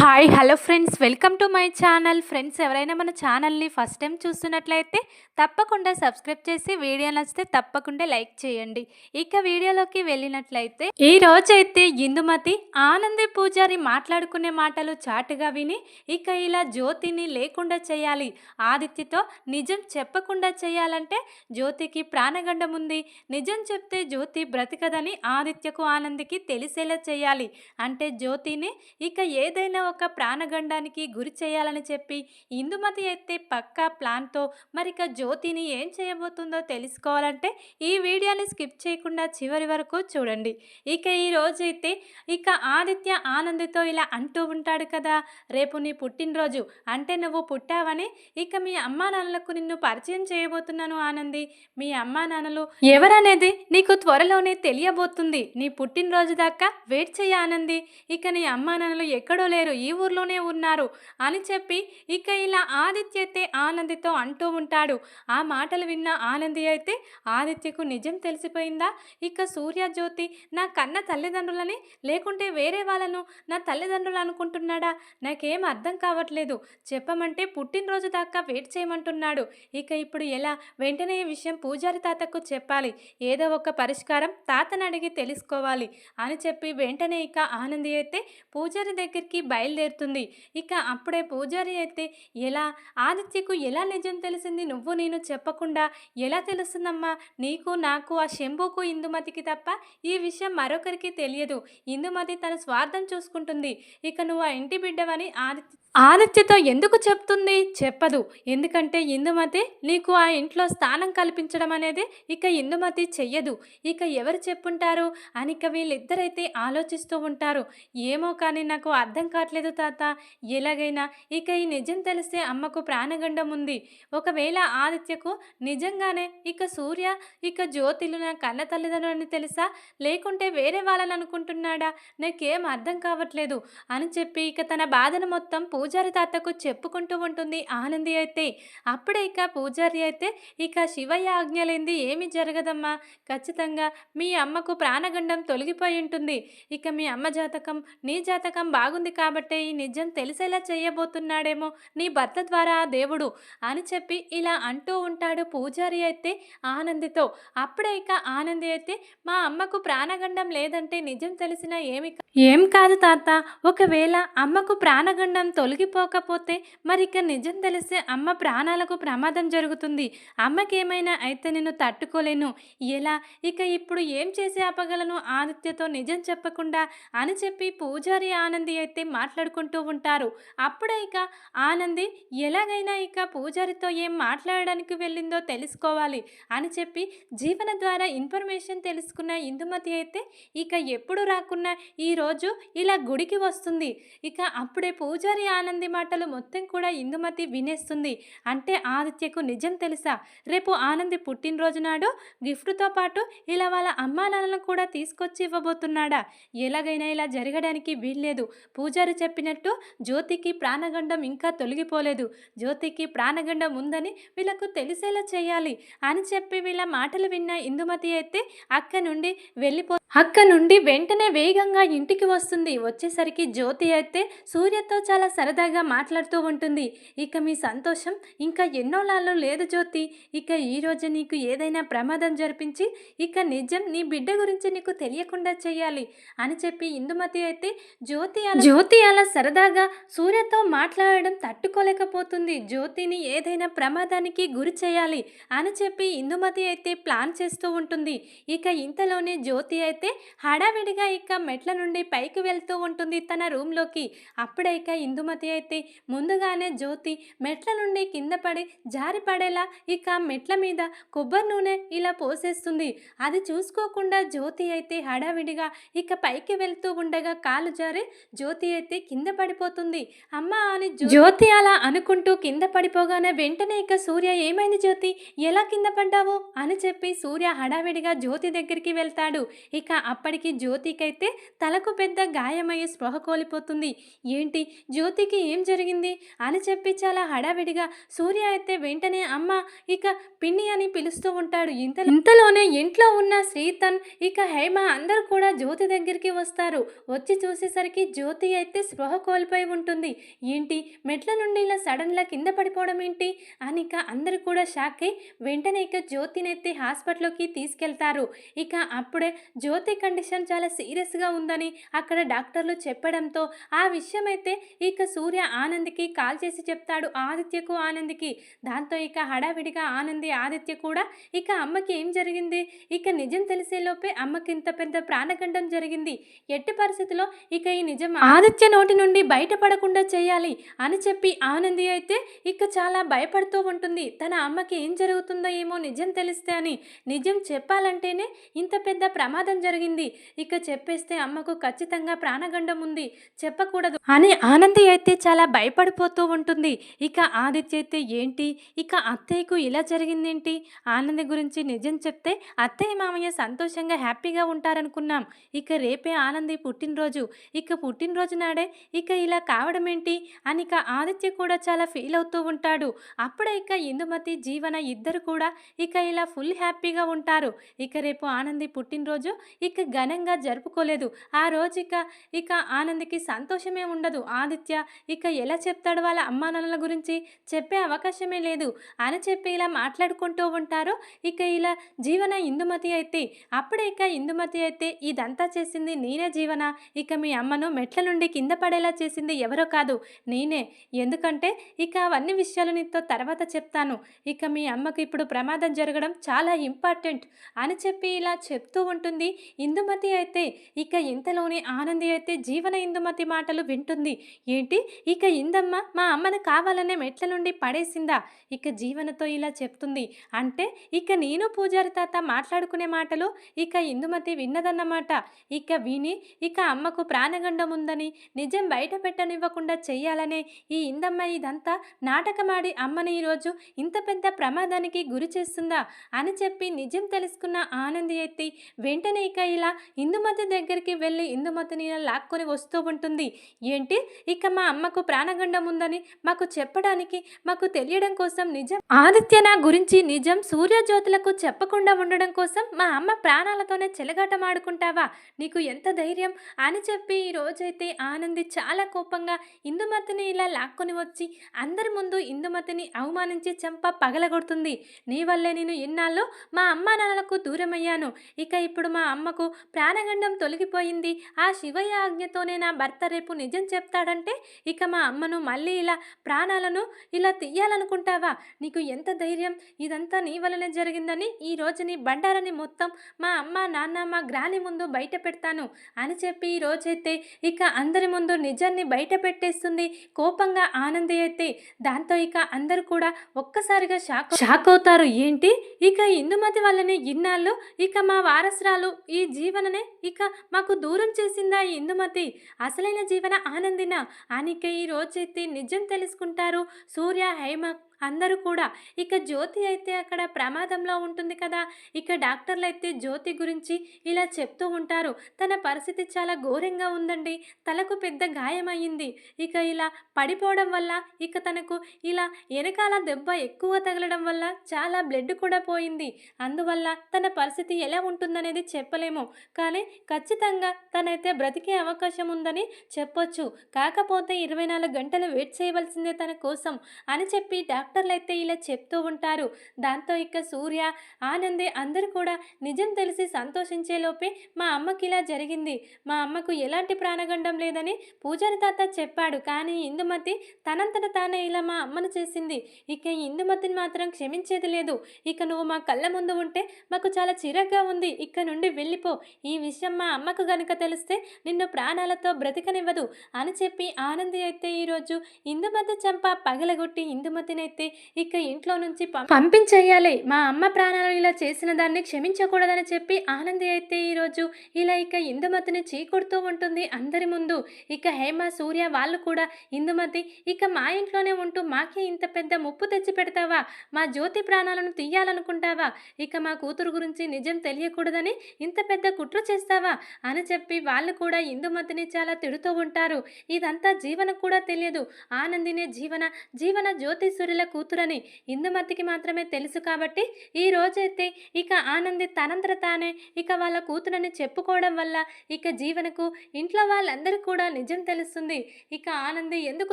Hi hello friends. Welcome to my channel. Friends ఎవరైనా మన ఛానల్ని ఫస్ట్ టైం చూస్తున్నట్లయితే తప్పకుండా సబ్స్క్రైబ్ చేసి వీడియో నచ్చితే తప్పకుండా లైక్ చేయండి. ఇక వీడియోలోకి వెళ్ళినట్లయితే ఈ రోజైతే ఇందుమతి ఆనంది పూజారి మాట్లాడుకునే మాటలు చాటుగా విని ఇక ఇలా జ్యోతిని లేకుండా చేయాలి. ఆదిత్యతో నిజం చెప్పకుండా చేయాలంటే జ్యోతికి ప్రాణగండం ఉంది. నిజం చెప్తే జ్యోతి బ్రతికదని ఆదిత్యకు ఆనందికి తెలిసేలా చేయాలి. అంటే జ్యోతిని ఇక ఏదైనా ఒక ప్రాణగండానికి గురి చేయాలని చెప్పి ఇందుమతి అయితే పక్కా ప్లాన్తో మరిక జ్యోతిని ఏం చేయబోతుందో తెలుసుకోవాలంటే ఈ వీడియోని స్కిప్ చేయకుండా చివరి వరకు చూడండి. ఇక ఈ రోజైతే ఇక ఆదిత్య ఆనందితో ఇలా అంటూ ఉంటాడు కదా రేపు నీ పుట్టినరోజు అంటే నువ్వు పుట్టావని? ఇక మీ అమ్మా నాన్నలకు నిన్ను పరిచయం చేయబోతున్నాను ఆనంది. మీ అమ్మా నాన్నలు ఎవరనేది నీకు త్వరలోనే తెలియబోతుంది. నీ పుట్టినరోజు దాకా వెయిట్ చేయ ఆనంది. ఇక నీ అమ్మా నాన్నలు ఎక్కడో లేరు ఈ ఊర్లోనే ఉన్నారు అని చెప్పి ఇక ఇలా ఆదిత్య అయితే ఆనందితో అంటూ ఉంటాడు. ఆ మాటలు విన్న ఆనంది అయితే ఆదిత్యకు నిజం తెలిసిపోయిందా? ఇక సూర్యజ్యోతి నా కన్న తల్లిదండ్రులని లేకుంటే వేరే వాళ్ళను నా తల్లిదండ్రులు అనుకుంటున్నాడా? నాకేం అర్థం కావట్లేదు. చెప్పమంటే పుట్టినరోజు దాకా వెయిట్ చేయమంటున్నాడు. ఇక ఇప్పుడు ఎలా? వెంటనే ఈ విషయం పూజారి తాతకు చెప్పాలి. ఏదో ఒక పరిష్కారం తాతను అడిగి తెలుసుకోవాలి అని చెప్పి వెంటనే ఇక ఆనంది అయితే పూజారి దగ్గరికి బయలుదేరుతుంది. ఇక అప్పుడే పూజారి అయితే ఎలా? ఆదిత్యకు ఎలా నిజం తెలిసింది నువ్వు నేను చెప్పకుండా? ఎలా తెలుస్తుందమ్మా? నీకు నాకు ఆ శంభుకు ఇందుమతికి తప్ప ఈ విషయం మరొకరికి తెలియదు. ఇందుమతి తన స్వార్థం చూసుకుంటుంది. ఇక నువ్వు ఆ ఇంటి బిడ్డవని ఆదిత్య ఆదిత్యతో ఎందుకు చెప్తుంది? చెప్పదు. ఎందుకంటే ఇందుమతి నీకు ఆ ఇంట్లో స్థానం కల్పించడం అనేది ఇక ఇందుమతి చెయ్యదు. ఇక ఎవరు చెప్పుంటారు? అని ఇక వీళ్ళిద్దరైతే ఆలోచిస్తూ ఉంటారు. ఏమో కానీ నాకు అర్థం కావట్లేదు తాత. ఎలాగైనా ఇక ఈ నిజం తెలిస్తే అమ్మకు ప్రాణగండం ఉంది. ఒకవేళ ఆదిత్యకు నిజంగానే ఇక సూర్య ఇక జ్యోతిలు నా కన్న తల్లిదండ్రులని తెలుసా? లేకుంటే వేరే వాళ్ళని అనుకుంటున్నాడా? నాకేం అర్థం కావట్లేదు. అని చెప్పి ఇక తన బాధను మొత్తం పూజారి తాతకు చెప్పుకుంటూ ఉంటుంది ఆనంది అయితే. అప్పుడే ఇక పూజారి అయితే ఇక శివయ్య ఆజ్ఞలేంది ఏమి జరగదమ్మా. ఖచ్చితంగా మీ అమ్మకు ప్రాణగండం తొలగిపోయి ఉంటుంది. ఇక మీ అమ్మ జాతకం నీ జాతకం బాగుంది కాబట్టే ఈ నిజం తెలిసేలా చేయబోతున్నాడేమో నీ భర్త ద్వారా ఆ దేవుడు అని చెప్పి ఇలా అంటూ ఉంటాడు పూజారి అయితే ఆనందితో. అప్పుడే ఇక ఆనంది అయితే మా అమ్మకు ప్రాణగండం లేదంటే నిజం తెలిసినా ఏమి ఏం కాదు తాత. ఒకవేళ అమ్మకు ప్రాణగండం తొలగిపోకపోతే మరి ఇక నిజం తెలిస్తే అమ్మ ప్రాణాలకు ప్రమాదం జరుగుతుంది. అమ్మకేమైనా అయితే నేను తట్టుకోలేను. ఎలా? ఇక ఇప్పుడు ఏం చేసి ఆపగలను? ఆదిత్యతో నిజం చెప్పకుండా అని చెప్పి పూజారి ఆనంది అయితే మాట్లాడుకుంటూ ఉంటారు. అప్పుడే ఇక ఆనంది ఎలాగైనా ఇక పూజారితో ఏం మాట్లాడడానికి వెళ్ళిందో తెలుసుకోవాలి అని చెప్పి జీవన ద్వారా ఇన్ఫర్మేషన్ తెలుసుకున్న ఇందుమతి అయితే ఇక ఎప్పుడు రాకున్నా ఈరోజు ఇలా గుడికి వస్తుంది. ఇక అప్పుడే పూజారి ఆనంది మాటలు మొత్తం కూడా ఇందుమతి వినేస్తుంది. అంటే ఆదిత్యకు నిజం తెలుసా? రేపు ఆనంది పుట్టినరోజు నాడు గిఫ్ట్తో పాటు ఇలా వాళ్ళ అమ్మా నాన్నలను కూడా తీసుకొచ్చి ఇవ్వబోతున్నాడా? ఎలాగైనా ఇలా జరగడానికి వీల్లేదు. పూజారి చెప్పినట్టు జ్యోతికి ప్రాణగండం ఇంకా తొలగిపోలేదు. జ్యోతికి ప్రాణగండం ఉందని వీళ్ళకు తెలిసేలా చేయాలి అని చెప్పి వీళ్ళ మాటలు విన్న ఇందుమతి అయితే అక్క నుండి వెళ్ళిపో అక్క నుండి వెంటనే వేగంగా ఇంటికి వస్తుంది. వచ్చేసరికి జ్యోతి అయితే సూర్యతో చాలా సరదాగా మాట్లాడుతూ ఉంటుంది. ఇక మీ సంతోషం ఇంకా ఎన్నో నాళ్ళు లేదు జ్యోతి. ఇక ఈ రోజు నీకు ఏదైనా ప్రమాదం జరిపించి ఇక నిజం నీ బిడ్డ గురించి నీకు తెలియకుండా చేయాలి అని చెప్పి ఇందుమతి అయితే జ్యోతి జ్యోతి అలా సరదాగా సూర్యతో మాట్లాడడం తట్టుకోలేకపోతుంది. జ్యోతిని ఏదైనా ప్రమాదానికి గురి చేయాలి అని చెప్పి ఇందుమతి అయితే ప్లాన్ చేస్తూ ఉంటుంది. ఇక ఇంతలోనే జ్యోతి అయితే అయితే హడావిడిగా ఇక మెట్ల నుండి పైకి వెళ్తూ ఉంటుంది తన రూమ్లోకి. అప్పుడే ఇక ఇందుమతి అయితే ముందుగానే జ్యోతి మెట్ల నుండి కింద పడి జారి పడేలా ఇక మెట్ల మీద కొబ్బరి నూనె ఇలా పోసేస్తుంది. అది చూసుకోకుండా జ్యోతి అయితే హడావిడిగా ఇక పైకి వెళ్తూ ఉండగా కాలు జారి జ్యోతి అయితే కింద పడిపోతుంది. అమ్మ అని జ్యోతి అలా అనుకుంటూ కింద పడిపోగానే వెంటనే ఇక సూర్య ఏమైంది జ్యోతి? ఎలా కింద పడ్డావు? అని చెప్పి సూర్య హడావిడిగా జ్యోతి దగ్గరికి వెళ్తాడు. ఇక ఇక అప్పటికి జ్యోతికైతే తలకు పెద్ద గాయమయ్యి స్పృహ కోల్పోతుంది. ఏంటి? జ్యోతికి ఏం జరిగింది? అని చెప్పి చాలా హడావిడిగా సూర్య అయితే వెంటనే అమ్మ ఇక పిన్ని అని పిలుస్తూ ఉంటాడు. ఇంత ఇంతలోనే ఇంట్లో ఉన్న శ్రీతన్ ఇక హేమ అందరూ కూడా జ్యోతి దగ్గరికి వస్తారు. వచ్చి చూసేసరికి జ్యోతి అయితే స్పృహ కోల్పోయి ఉంటుంది. ఏంటి? మెట్ల నుండి ఇలా సడన్లా కింద పడిపోవడం ఏంటి? అని ఇక అందరూ కూడా షాక్ అయి వెంటనే ఇక జ్యోతిని ఎత్తి హాస్పిటల్లోకి తీసుకెళ్తారు. ఇక అప్పుడే జ్యోతి కండిషన్ చాలా సీరియస్గా ఉందని అక్కడ డాక్టర్లు చెప్పడంతో ఆ విషయం అయితే ఇక సూర్య ఆనంద్కి కాల్ చేసి చెప్తాడు ఆదిత్యకు ఆనంద్కి. దాంతో ఇక హడావిడిగా ఆనంది ఆదిత్య కూడా ఇక అమ్మకి ఏం జరిగింది? ఇక నిజం తెలిసేలోపే అమ్మకి ఇంత పెద్ద ప్రాణగండం జరిగింది. ఎట్టి పరిస్థితిలో ఇక ఈ నిజం ఆదిత్య నోటి నుండి బయటపడకుండా చేయాలి అని చెప్పి ఆనంది అయితే ఇక చాలా భయపడుతూ ఉంటుంది. తన అమ్మకి ఏం జరుగుతుందో ఏమో నిజం తెలిస్తే అని. నిజం చెప్పాలంటేనే ఇంత పెద్ద ప్రమాదం జరిగింది. ఇక చెప్పేస్తే అమ్మకు ఖచ్చితంగా ప్రాణగండం ఉంది చెప్పకూడదు. అని ఆనంది అయితే చాలా భయపడిపోతూ ఉంటుంది. ఇక ఆదిత్య అయితే ఏంటి? ఇక అత్తయ్యకు ఇలా జరిగిందేంటి? ఆనంది గురించి నిజం చెప్తే అత్తయ్య మామయ్య సంతోషంగా హ్యాపీగా ఉంటారనుకున్నాం. ఇక రేపే ఆనంది పుట్టినరోజు. ఇక పుట్టినరోజు నాడే ఇక ఇలా కావడం ఏంటి అని ఇక ఆదిత్య కూడా చాలా ఫీల్ అవుతూ ఉంటాడు. అప్పుడే ఇక ఇందుమతి జీవన ఇద్దరు కూడా ఇక ఇలా ఫుల్ హ్యాపీగా ఉంటారు. ఇక రేపు ఆనంది పుట్టినరోజు ఇక ఘనంగా జరుపుకోలేదు. ఆ రోజు ఇక ఇక ఆనందికి సంతోషమే ఉండదు. ఆదిత్య ఇక ఎలా చెప్తాడు వాళ్ళ అమ్మా నాన్నల గురించి? చెప్పే అవకాశమే లేదు. అని చెప్పి ఇలా మాట్లాడుకుంటూ ఉంటారో. ఇక ఇలా జీవన ఇందుమతి అయితే అప్పుడే ఇక ఇందుమతి అయితే ఇదంతా చేసింది నేనే జీవన. ఇక మీ అమ్మను మెట్ల నుండి కింద పడేలా చేసింది ఎవరో కాదు నేనే. ఎందుకంటే ఇక అవన్నీ విషయాలు నీతో తర్వాత చెప్తాను. ఇక మీ అమ్మకు ఇప్పుడు ప్రమాదం జరగడం చాలా ఇంపార్టెంట్ అని చెప్పి ఇలా చెప్తూ ఉంటుంది. ఇందుమతి అయితే ఇక ఇంతలోనే ఆనంది అయితే జీవన ఇందుమతి మాటలు వింటుంది. ఏంటి? ఇక ఇందమ్మ మా అమ్మను కావాలనే మెట్ల నుండి పడేసిందా? ఇక జీవనతో ఇలా చెప్తుంది. అంటే ఇక నేను పూజారి తాత మాట్లాడుకునే మాటలు ఇక ఇందుమతి విన్నదన్నమాట. ఇక విని ఇక అమ్మకు ప్రాణగండం ఉందని నిజం బయట పెట్టనివ్వకుండా చెయ్యాలనే ఈ ఇందమ్మ ఇదంతా నాటకమాడి అమ్మని ఈరోజు ఇంత పెద్ద ప్రమాదానికి గురి చేస్తుందా? అని చెప్పి నిజం తెలుసుకున్న ఆనంది అయితే వెంటనే ఇక ఇలా ఇందుమతి దగ్గరికి వెళ్ళి ఇందుమతిని ఇలా లాక్కొని వస్తూ ఉంటుంది. ఏంటి? ఇక మా అమ్మకు ప్రాణగండం ఉందని మాకు చెప్పడానికి మాకు తెలియడం కోసం నిజం ఆదిత్య నా గురించి నిజం సూర్యజ్యోతులకు చెప్పకుండా ఉండడం కోసం మా అమ్మ ప్రాణాలతోనే చెలగాటమాడుకుంటావా నీకు ఎంత ధైర్యం? అని చెప్పి ఈ రోజైతే ఆనంది చాలా కోపంగా ఇందుమతిని ఇలా లాక్కొని వచ్చి అందరి ముందు ఇందుమతిని అవమానించి చెంప పగలగొడుతుంది. నీ వల్లే నేను ఇన్నాళ్ళు మా అమ్మ నాన్నలకు దూరమయ్యాను. ఇక ఇప్పుడు మా అమ్మకు ప్రాణగండం తొలగిపోయింది. ఆ శివయ్య ఆజ్ఞతోనే నా భర్త రేపు నిజం చెప్తాడంటే ఇక మా అమ్మను మళ్ళీ ఇలా ప్రాణాలను ఇలా తీయాలనుకుంటావా? నీకు ఎంత ధైర్యం? ఇదంతా నీ వలనే జరిగిందని ఈ రోజు నీ బండారని మొత్తం మా అమ్మ నాన్న మా గ్రాని ముందు బయట పెడతాను అని చెప్పి ఈ రోజైతే ఇక అందరి ముందు నిజాన్ని బయట పెట్టేస్తుంది. కోపంగా ఆనంది అయితే దాంతో ఇక అందరూ కూడా ఒక్కసారిగా షాక్ షాక్ అవుతారు. ఏంటి? ఇక ఇందుమతి వల్లనే ఇన్నాళ్ళు ఇక మా వారసురాలు ఈ జీవననే ఇక మాకు దూరం చేసిందా ఈ ఇందుమతి? అసలైన జీవన ఆనందిన? అనిక ఈ రోజైతే నిజం తెలుసుకుంటారు. సూర్య హైమ అందరూ కూడా. ఇక జ్యోతి అయితే అక్కడ ప్రమాదంలో ఉంటుంది కదా. ఇక డాక్టర్లు అయితే జ్యోతి గురించి ఇలా చెప్తూ ఉంటారు. తన పరిస్థితి చాలా ఘోరంగా ఉందండి. తలకు పెద్ద గాయమయ్యింది. ఇక ఇలా పడిపోవడం వల్ల ఇక తనకు ఇలా వెనకాల దెబ్బ ఎక్కువ తగలడం వల్ల చాలా బ్లడ్ కూడా పోయింది. అందువల్ల తన పరిస్థితి ఎలా ఉంటుందనేది చెప్పలేము. కానీ ఖచ్చితంగా తనైతే బ్రతికే అవకాశం ఉందని చెప్పొచ్చు. కాకపోతే ఇరవై నాలుగు గంటలు వెయిట్ చేయవలసిందే తన కోసం అని చెప్పి డాక్టర్లు అయితే ఇలా చెప్తూ ఉంటారు. దాంతో ఇక సూర్య ఆనందే అందరూ కూడా నిజం తెలిసి సంతోషించేలోపే మా అమ్మకి ఇలా జరిగింది. మా అమ్మకు ఎలాంటి ప్రాణగండం లేదని పూజారి తాత చెప్పాడు. కానీ ఇందుమతి తనంతట తానే ఇలా మా అమ్మను చేసింది. ఇక ఇందుమతిని మాత్రం క్షమించేది లేదు. ఇక నువ్వు మా కళ్ళ ముందు ఉంటే మాకు చాలా చిరగ్గా ఉంది. ఇక్క నుండి వెళ్ళిపో. ఈ విషయం మా అమ్మకు గనుక తెలిస్తే నిన్ను ప్రాణాలతో బ్రతికనివ్వదు అని చెప్పి ఆనంది అయితే ఈరోజు ఇందుమతి చంప పగలగొట్టి ఇందుమతినైతే వ్యక్తి ఇక ఇంట్లో నుంచి పంపించేయాలి. మా అమ్మ ప్రాణాలు ఇలా చేసిన దాన్ని క్షమించకూడదని చెప్పి ఆనంది అయితే ఈరోజు ఇలా ఇక ఇందుమతిని చీకొడుతూ ఉంటుంది అందరి ముందు. ఇక హేమ సూర్య వాళ్ళు కూడా ఇందుమతి ఇక మా ఇంట్లోనే ఉంటూ మాకే ఇంత పెద్ద ముప్పు తెచ్చి పెడతావా? మా జ్యోతి ప్రాణాలను తీయాలనుకుంటావా? ఇక మా కూతురు గురించి నిజం తెలియకూడదని ఇంత పెద్ద కుట్ర చేస్తావా? అని చెప్పి వాళ్ళు కూడా ఇందుమతిని చాలా తిడుతూ ఉంటారు. ఇదంతా జీవన కూడా తెలియదు. ఆనందినే జీవన జీవన జ్యోతిసూర్యుల కూతురని ఇందుమతికి మాత్రమే తెలుసు కాబట్టి ఈ రోజైతే ఇక ఆనంది తనంతర తానే ఇక వాళ్ళ కూతురని చెప్పుకోవడం వల్ల ఇక జీవనకు ఇంట్లో వాళ్ళందరికీ కూడా నిజం తెలుస్తుంది. ఇక ఆనంది ఎందుకు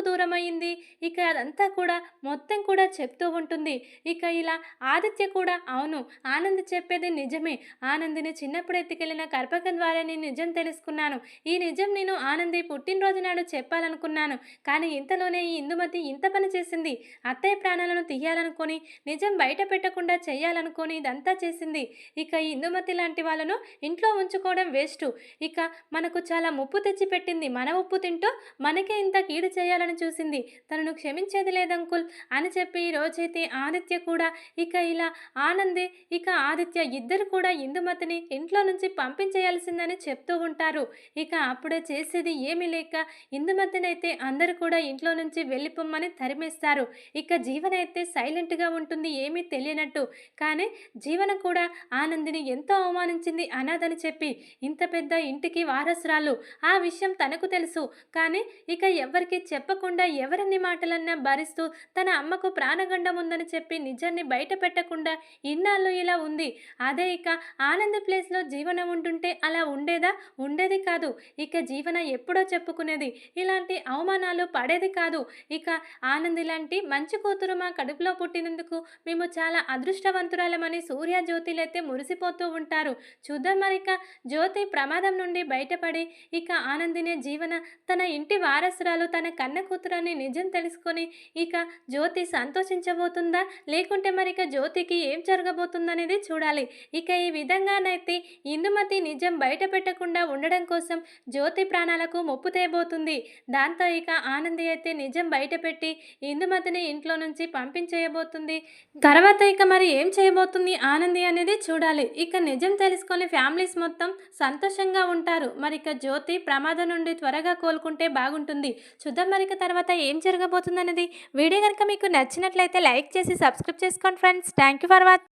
దూరం అయింది ఇక అదంతా కూడా మొత్తం కూడా చెప్తూ ఉంటుంది. ఇక ఇలా ఆదిత్య కూడా అవును ఆనంది చెప్పేది నిజమే. ఆనందిని చిన్నప్పుడు ఎత్తుకెళ్ళిన కర్పకం ద్వారా నేను నిజం తెలుసుకున్నాను. ఈ నిజం నేను ఆనంది పుట్టినరోజు నాడు చెప్పాలనుకున్నాను. కానీ ఇంతలోనే ఈ ఇందుమతి ఇంత పని చేసింది. అత్తయ్య ప్రాణాలను తీయాలనుకొని నిజం బయట పెట్టకుండా చేయాలనుకొని ఇదంతా చేసింది. ఇక ఈ ఇందుమతి లాంటి వాళ్ళను ఇంట్లో ఉంచుకోవడం వేస్ట్. ఇక మనకు చాలా ముప్పు తెచ్చి పెట్టింది మన ఉప్పు తింటూ మనకే ఇంత కీడు చేయాలని చూసింది. తనను క్షమించేది లేదంకుల్ అని చెప్పి రోజైతే ఆదిత్య కూడా ఇక ఇలా ఆనంది ఇక ఆదిత్య ఇద్దరు కూడా ఇందుమతిని ఇంట్లో నుంచి పంపించేయాల్సిందని చెప్తూ ఉంటారు. ఇక అప్పుడే చేసేది ఏమీ లేక ఇందుమతినైతే అందరూ కూడా ఇంట్లో నుంచి వెళ్ళిపోమ్మని తరిమేస్తారు. ఇక జీవన అయితే సైలెంట్గా ఉంటుంది ఏమీ తెలియనట్టు. కానీ జీవన కూడా ఆనందిని ఎంతో అవమానించింది అనాథని చెప్పి ఇంత పెద్ద ఇంటికి వారసురాలు. ఆ విషయం తనకు తెలుసు. కానీ ఇక ఎవరికి చెప్పకుండా ఎవరిని మాటలన్నా భరిస్తూ తన అమ్మకు ప్రాణగండం ఉందని చెప్పి నిజాన్ని బయట పెట్టకుండా ఇన్నాళ్ళు ఇలా ఉంది. అదే ఇక ఆనంద ప్లేస్లో జీవన ఉంటుంటే అలా ఉండేదా? ఉండేది కాదు. ఇక జీవన ఎప్పుడో చెప్పుకునేది. ఇలాంటి అవమానాలు పడేది కాదు. ఇక ఆనంద్ ఇలాంటి మంచి కూతురు మా కడుపులో పుట్టినందుకు మేము చాలా అదృష్టవంతురాలమని సూర్య జ్యోతిలైతే మురిసిపోతూ ఉంటారు. చూద్దాం మరి ఇక జ్యోతి ప్రమాదం నుండి బయటపడి ఇక ఆనందినే జీవన తన ఇంటి వారసురాలు తన కన్న కూతురని నిజం తెలుసుకొని ఇక జ్యోతి సంతోషించబోతుందా? లేకుంటే మరి ఇక జ్యోతికి ఏం జరగబోతుందనేది చూడాలి. ఇక ఈ విధంగానైతే ఇందుమతి నిజం బయట పెట్టకుండా ఉండడం కోసం జ్యోతి ప్రాణాలకు ముప్పు తేబోతుంది. దాంతో ఇక ఆనంది అయితే నిజం బయటపెట్టి ఇందుమతిని ఇంట్లో నుంచి పంపించేయబోతుంది. తర్వాత ఇక మరి ఏం చేయబోతుంది ఆనంది అనేది చూడాలి. ఇక నిజం తెలుసుకొని ఫ్యామిలీస్ మొత్తం సంతోషంగా ఉంటారు. మరి ఇక జ్యోతి ప్రమాదం నుండి త్వరగా కోలుకుంటే బాగుంటుంది. చూద్దాం మరి తర్వాత ఏం జరగబోతుంది అనేది వీడియో కనుక మీకు నచ్చినట్లయితే లైక్ చేసి సబ్స్క్రైబ్ చేసుకోండి friends. Thank you for watch